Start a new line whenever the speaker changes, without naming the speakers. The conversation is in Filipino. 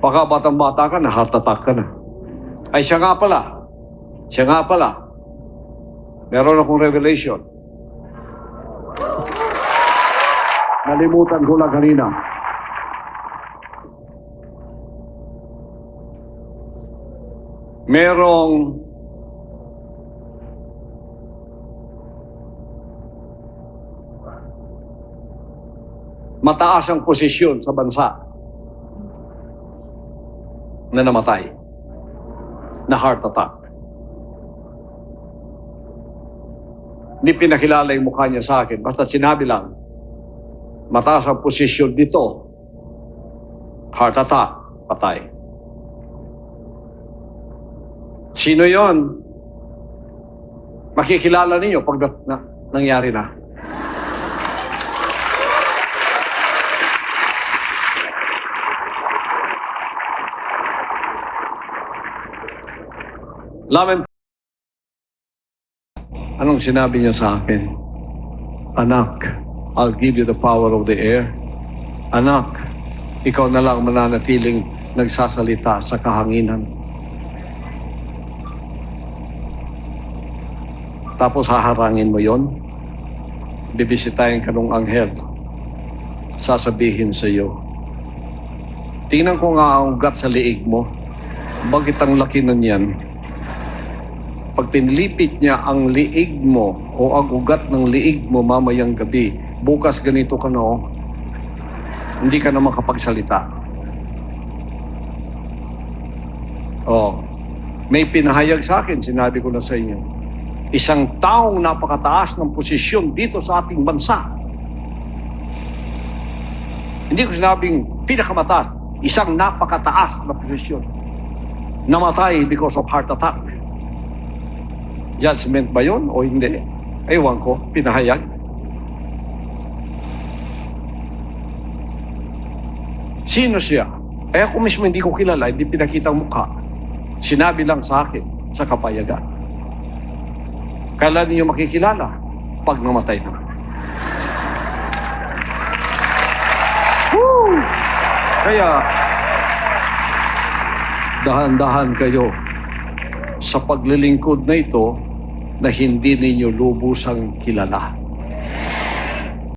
Baka batang-bata ka heart attack ka na. Ay, siya nga pala. Siya nga pala. Meron akong revelation. Nalimutan ko lang kanina. Merong mataas ang posisyon sa bansa na namatay na heart attack. Hindi pinakilala yung mukha niya sa akin. Basta sinabi lang, mataas ang posisyon dito. Heart attack, patay. Sino yon? Makikilala ninyo pag na, na- nangyari na. Lamen Anong sinabi niya sa akin? Anak, I'll give you the power of the air. Anak, ikaw na lang mananatiling nagsasalita sa kahanginan. Tapos haharangin mo yon. Bibisitahin ka ng anghel. Sasabihin sa iyo, Tingnan ko nga ang ugat sa liig mo. Bakit ang laki na niyan? Pag pinlipit niya ang liig mo o ang ugat ng liig mo mamayang gabi, bukas ganito ka na oh. Hindi ka na makapagsalita. Oh, may pinahayag sa akin, sinabi ko na sa inyo. Isang taong napakataas ng posisyon dito sa ating bansa. Hindi ko sinabing pinakamataas, isang napakataas na posisyon. Namatay because of heart attack. Judgment ba yun o hindi? Ewan ko, pinahayag. Sino siya? Eh ako mismo hindi ko kilala, hindi pinakita ang mukha. Sinabi lang sa akin sa kapayagan. Kailan niyo makikilala? Pag namatay na. Woo! Kaya, dahan-dahan kayo sa paglilingkod na ito na hindi ninyo lubusang kilala.